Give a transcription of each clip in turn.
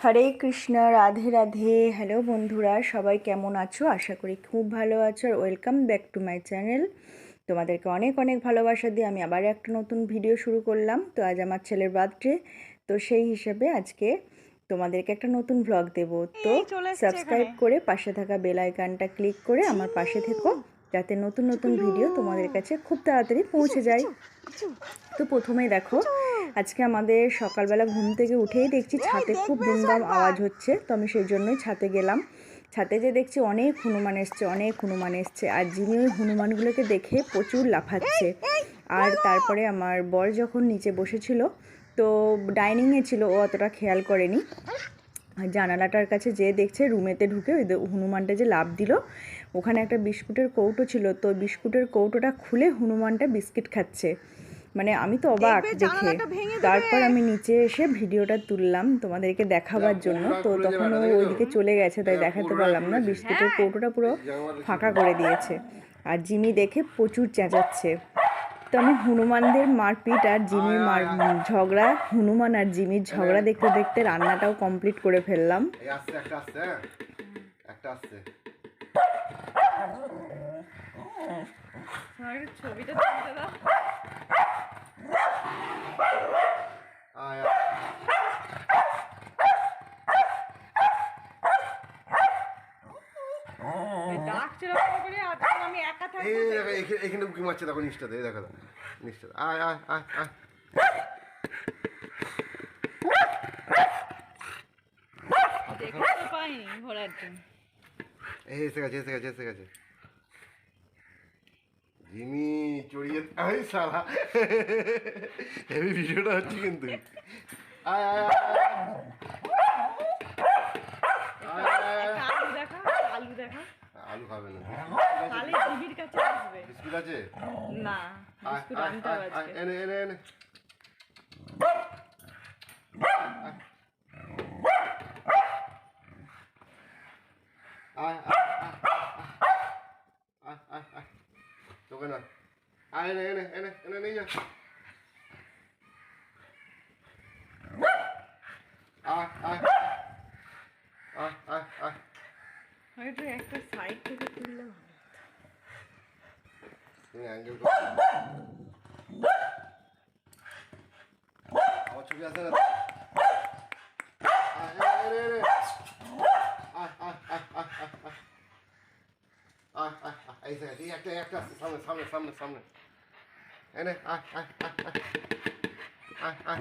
হরে Krishna Radhe Radhe. Hello বন্ধুরা সবাই কেমন আছো? আশা করি খুব ভালো আছো আর welcome back to my channel. তোমাদেরকে অনেক অনেক ভালোবাসা দিয়ে আমি আবার একটা নতুন ভিডিও শুরু করলাম। তো আজ আমার ছেলের বার্থডে তো সেই হিসেবে আজকে তোমাদেরকে একটা নতুন ভ্লগ দেব। তো সাবস্ক্রাইব করে পাশে থাকা বেল আইকনটা ক্লিক করে আমার পাশে থেকো। যাতে নতুন নতুন ভিডিও তোমাদের কাছে খুব তাড়াতাড়ি পৌঁছে যায়। তো প্রথমেই দেখো, আজকে আমাদের সকালবেলা ঘুম থেকে উঠেই দেখছি ছাতে খুব দুমদাম আওয়াজ হচ্ছে, তো আমি সেই জন্যই ছাতে গেলাম। ছাতে যে দেখছি অনেক হনুমান এসছে, অনেক হনুমান এসছে, আর যিনি ওই হনুমানগুলোকে দেখে প্রচুর লাফাচ্ছে। আর তারপরে আমার বর যখন নিচে বসেছিল, তো ডাইনিংয়ে ছিল, ও অতটা খেয়াল করেনি। জানালাটার কাছে যে দেখছে, রুমেতে ঢুকে ওই হনুমানটা যে লাভ দিল ওখানে একটা বিস্কুটের কৌটো ছিল তো বিস্কুটের কৌটোটা খুলে হনুমানটা বিস্কিট খাচ্ছে। মানে আমি তো অবাক দেখে। তারপর আমি নিচে এসে ভিডিওটা তুললাম তোমাদেরকে দেখাবার জন্য। তো তখন ও ওইদিকে চলে গেছে তাই দেখাতে পারলাম না। বিস্কুটের কৌটোটা পুরো ফাঁকা করে দিয়েছে। আর জিমি দেখে প্রচুর চেঁচাচ্ছে। তো আমি হনুমানদের মারপিট আর জিমির মার ঝগড়া হনুমান আর জিমির ঝগড়া দেখতে দেখতে রান্নাটাও কমপ্লিট করে ফেললাম। একটা আসছে হ্যাঁ একটা আসছে ছবিটা তুলতে দাও। আয়। এই দেখো এখানে উকি মারছে দেখো নিচটাতে এই দেখো নিচটাতে আয় আয় আয় আয়। দেখতে পাইনি ঘোরার জন্য। এসে গেছে এসে গেছে এসে গেছে জিমি চড়িয়ে আই সালা হেভি ভিডিওটা হচ্ছে কিন্তু। আয় আয় আলু দেখা আলু খাবে না। খালি টিভির কাছে আসবে বিস্কুট আছে? না বিস্কুট আনতে আয় হবে আয় আজকে। এনে এনে এনে। আয় আয় আয়। তোকে না আয় এনে এনে এনে এনে নিয়ে যা আয় আয় আয় আয় আয় হয়তো একটা সাইড থেকে তুললে ভালো তুমি অ্যাঙ্গেল আমার ছবি আছে না এই এই একটা, একটা আসছে, সামনে, সামনে, সামনে, সামনে। এনে, আয়, আয়, আয়, আয়। আয়, আয়।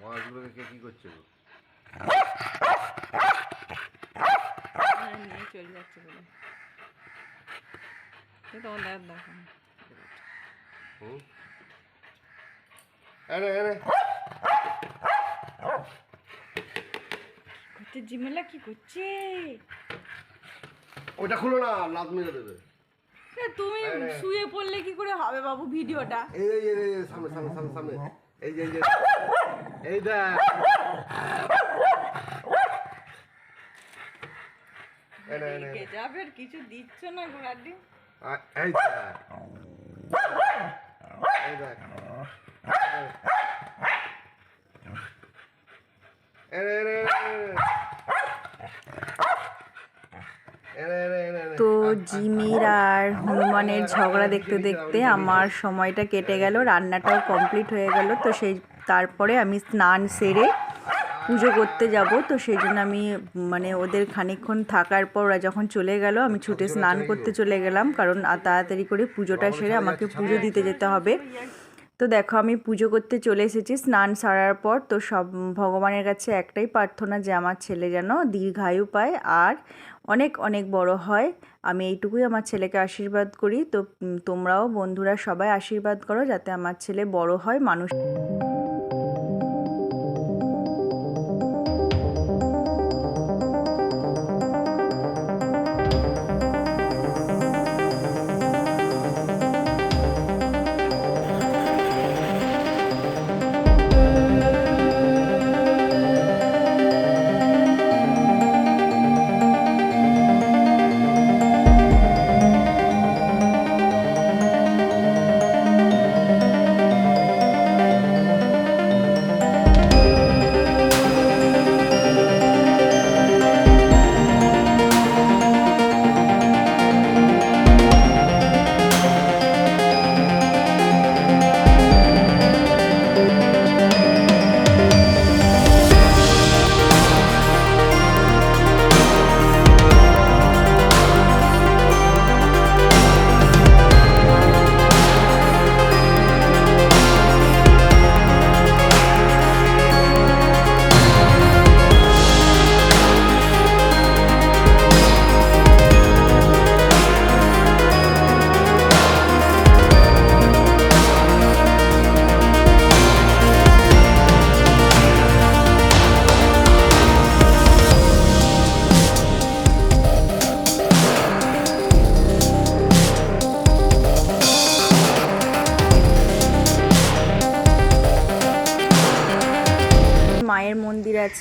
মাছগুলোকে কে কি করছে হ্যাঁ নিয়ে চলে যাচ্ছে বলে তো তখন দেখ এনে এনে। হচ্ছে জিমেলা কি করছে? ওটা খুলো না লাত মেরে দেবে। তুমি শুয়ে পড়লে কি করে হবে বাবু ভিডিওটা? এই এই এই, সামনে সামনে সামনে সামনে। এই যে এই। যে এই দেখ। যাবে আর কিছু দিচ্ছ না দিন আ- এই দেখ। তো জিমির আর হনুমানের ঝগড়া দেখতে দেখতে আমার সময়টা কেটে গেল, রান্নাটাও কমপ্লিট হয়ে গেল, তো সেই, তারপরে আমি স্নান সেরে পুজো করতে যাব তো সেই জন্য আমি মানে ওদের খানিকক্ষণ থাকার পর ওরা যখন চলে গেল আমি ছুটে স্নান করতে চলে গেলাম কারণ তাড়াতাড়ি করে পুজোটা সেরে আমাকে পুজো দিতে যেতে হবে। তো দেখো আমি পুজো করতে চলে এসেছি স্নান সারার পর তো সব ভগবানের কাছে একটাই প্রার্থনা যে আমার ছেলে যেন দীর্ঘায়ু পায় আর অনেক অনেক বড় হয়। আমি এইটুকুই আমার ছেলেকে আশীর্বাদ করি তো তোমরাও বন্ধুরা সবাই আশীর্বাদ করো যাতে আমার ছেলে বড় হয় মানুষ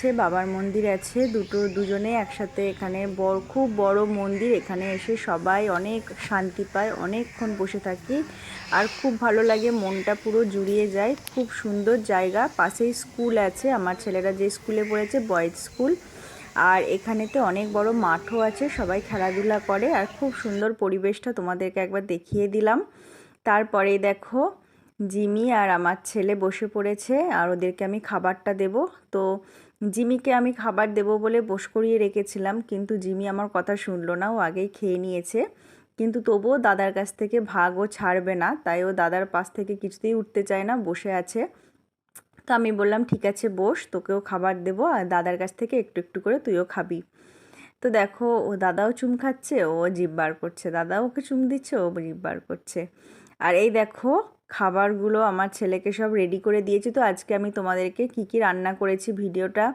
আছে, বাবার মন্দির আছে, দুটো দুজনে একসাথে এখানে বড়, খুব বড় মন্দির। এখানে এসে সবাই অনেক শান্তি পায়, অনেকক্ষণ বসে থাকি। আর খুব ভালো লাগে, মনটা পুরো জুড়িয়ে যায়। খুব সুন্দর জায়গা, পাশেই স্কুল আছে, আমার ছেলেরা যে স্কুলে পড়েছে, বয়েজ স্কুল। আর এখানেতে অনেক বড় মাঠও আছে, সবাই খেলাধুলা করে। আর খুব সুন্দর পরিবেশটা তোমাদেরকে একবার দেখিয়ে দিলাম। তারপরে দেখো, জিমি আর আমার ছেলে বসে পড়েছে, আর ওদেরকে আমি খাবারটা দেব। তো জিমিকে আমি খাবার দেব বলে বস করিয়ে রেখেছিলাম, কিন্তু জিমি আমার কথা শুনলো না, ও আগেই খেয়ে নিয়েছে। কিন্তু তবুও দাদার কাছ থেকে ভাগ ও ছাড়বে না, তাই ও দাদার পাশ থেকে কিছুতেই উঠতে চায় না, বসে আছে। তো আমি বললাম, ঠিক আছে, বস, তোকেও খাবার দেবো, আর দাদার কাছ থেকে একটু একটু করে তুইও খাবি। তো দেখো, ও দাদাও চুম খাচ্ছে, ও জিভ বার করছে। দাদাও ওকে চুম দিচ্ছে, ও জিভ বার করছে। আর এই দেখো খাবারগুলো আমার ছেলেকে সব রেডি করে দিয়েছি। তো আজকে আমি তোমাদেরকে কি কি রান্না করেছি ভিডিওটা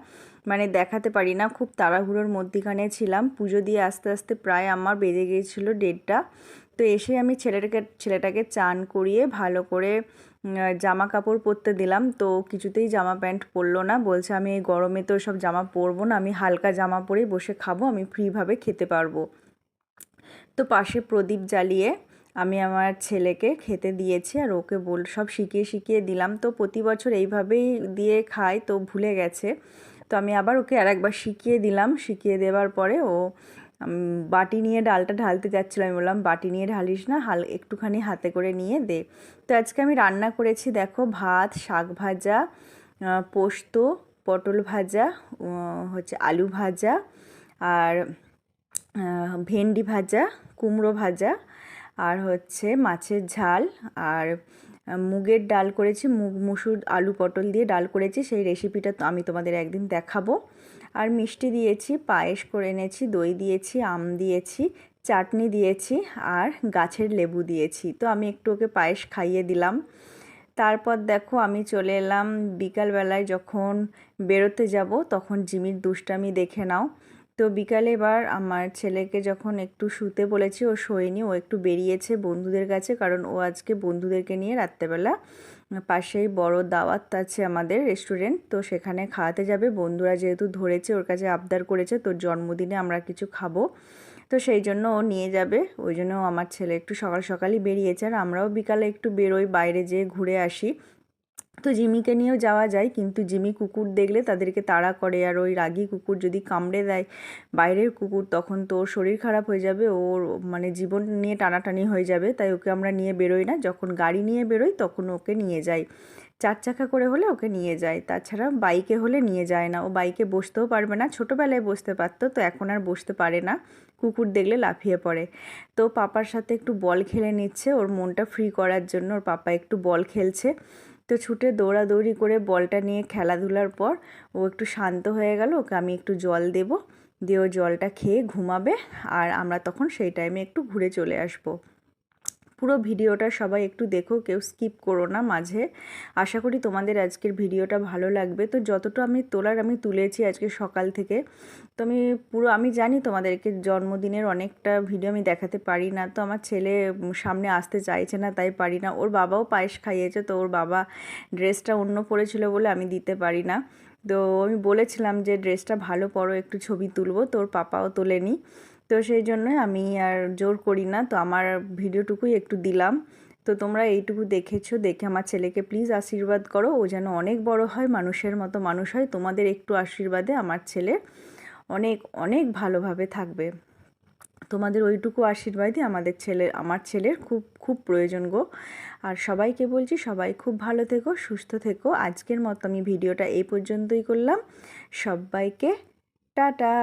মানে দেখাতে পারি না। খুব তাড়াহুড়োর মধ্যিখানে ছিলাম। পুজো দিয়ে আস্তে আস্তে প্রায় আমার বেজে গিয়েছিল ডেটটা তো এসে আমি ছেলেটাকে ছেলেটাকে চান করিয়ে ভালো করে জামা কাপড় পরতে দিলাম। তো কিছুতেই জামা প্যান্ট পরলো না। বলছে, আমি এই গরমে তো সব জামা পরবো না। আমি হালকা জামা পরেই বসে খাব। আমি ফ্রিভাবে খেতে পারব। তো পাশে প্রদীপ জ্বালিয়ে আমি আমার ছেলেকে খেতে দিয়েছি আর ওকে বল, সব শিখিয়ে শিখিয়ে দিলাম। তো প্রতি বছর এইভাবেই দিয়ে খায়, তো ভুলে গেছে। তো আমি আবার ওকে আর একবার শিখিয়ে দিলাম। শিখিয়ে দেওয়ার পরে ও বাটি নিয়ে ডালটা ঢালতে যাচ্ছিল। আমি বললাম, বাটি নিয়ে ঢালিস না, হাল, একটুখানি হাতে করে নিয়ে দে। তো আজকে আমি রান্না করেছি, দেখো, ভাত, শাক ভাজা পোস্ত, পটল ভাজা হচ্ছে আলু ভাজা, আর ভেন্ডি ভাজা, কুমড়ো ভাজা আর হচ্ছে মাছের ঝাল আর মুগের ডাল করেছি, মুগ, মুসুর, আলু, পটল দিয়ে ডাল করেছি, সেই রেসিপিটা আমি তোমাদের একদিন দেখাবো। আর মিষ্টি দিয়েছি, পায়েস করে এনেছি, দই দিয়েছি, আম দিয়েছি, চাটনি দিয়েছি আর গাছের লেবু দিয়েছি। তো আমি একটু ওকে পায়েস খাইয়ে দিলাম। তারপর দেখো আমি চলে এলাম বিকালবেলায় যখন বেরোতে যাব, তখন জিমির দুষ্টামি দেখে নাও। তো বিকালে এবার আমার ছেলেকে যখন একটু শুতে বলেছি, ও শোয়নি, ও একটু বেরিয়েছে বন্ধুদের কাছে, কারণ ও আজকে বন্ধুদেরকে নিয়ে রাত্রেবেলা পাশেই বড় দাওয়াত আছে আমাদের রেস্টুরেন্ট, তো সেখানে খাওয়াতে যাবে। বন্ধুরা যেহেতু ধরেছে, ওর কাছে আবদার করেছে, তোর জন্মদিনে আমরা কিছু খাব। তো সেই জন্য ও নিয়ে যাবে, ওই জন্য আমার ছেলে একটু সকাল সকালই বেরিয়েছে। আর আমরাও বিকালে একটু বেরোই, বাইরে যেয়ে ঘুরে আসি। তো জিমিকে নিয়েও যাওয়া যায়, কিন্তু জিমি কুকুর দেখলে তাদেরকে তাড়া করে। আর ওই রাগি কুকুর যদি কামড়ে দেয় বাইরের কুকুর, তখন তো ওর শরীর খারাপ হয়ে যাবে, ওর মানে জীবন নিয়ে টানাটানি হয়ে যাবে, তাই ওকে আমরা নিয়ে বেরোই না। যখন গাড়ি নিয়ে বেরোই, তখন ওকে নিয়ে যাই। চার চাকা করে হলে ওকে নিয়ে যায়, তাছাড়া বাইকে হলে নিয়ে যায় না। ও বাইকে বসতেও পারবে না, ছোটোবেলায় বসতে পারতো, তো এখন আর বসতে পারে না। কুকুর দেখলে লাফিয়ে পড়ে। তো পাপার সাথে একটু বল খেলে নিচ্ছে, ওর মনটা ফ্রি করার জন্য। ওর পাপা একটু বল খেলছে। তো ছুটে দৌড়াদৌড়ি করে বলটা নিয়ে খেলাধুলার পর ও একটু শান্ত হয়ে গেল, ওকে আমি একটু জল দেব। দিয়ে ও জলটা খেয়ে ঘুমাবে আর আমরা তখন সেই টাইমে একটু ঘুরে চলে আসব। পুরো ভিডিওটা সবাই একটু দেখো, কেউ স্কিপ করো না মাঝে। আশা করি তোমাদের আজকের ভিডিওটা ভালো লাগবে। তো যতটা আমি তোলার আমি তুলেছি আজকে সকাল থেকে, তো আমি পুরো, আমি জানি তোমাদেরকে জন্মদিনের অনেকটা ভিডিও আমি দেখাতে পারি না। তো আমার ছেলে সামনে আসতে চাইছে না, তাই পারি না। ওর বাবাও পায়েস খাইয়েছে, তো ওর বাবা ড্রেসটা অন্য পরেছিল বলে আমি দিতে পারি না। তো আমি বলেছিলাম যে ড্রেসটা ভালো পরো, একটু ছবি তুলবো। তোর পাপাও তোলেনি। তো সেই জন্যই আমি আর জোর করি না। তো আমার ভিডিওটুকুই একটু দিলাম। তো তোমরা এইটুকু দেখেছ, দেখে আমার ছেলেকে প্লিজ আশীর্বাদ করো। ও যেন অনেক বড় হয়, মানুষের মতো মানুষ হয়। তোমাদের একটু আশীর্বাদে আমার ছেলে অনেক অনেক ভালোভাবে থাকবে। তোমাদের ওইটুকু আশীর্বাদই আমাদের ছেলে, আমার ছেলের খুব খুব প্রয়োজন গো। আর সবাইকে বলছি, সবাই খুব ভালো থেকো, সুস্থ থেকো। আজকের মতো আমি ভিডিওটা এই পর্যন্তই করলাম। সবাইকে টাটা!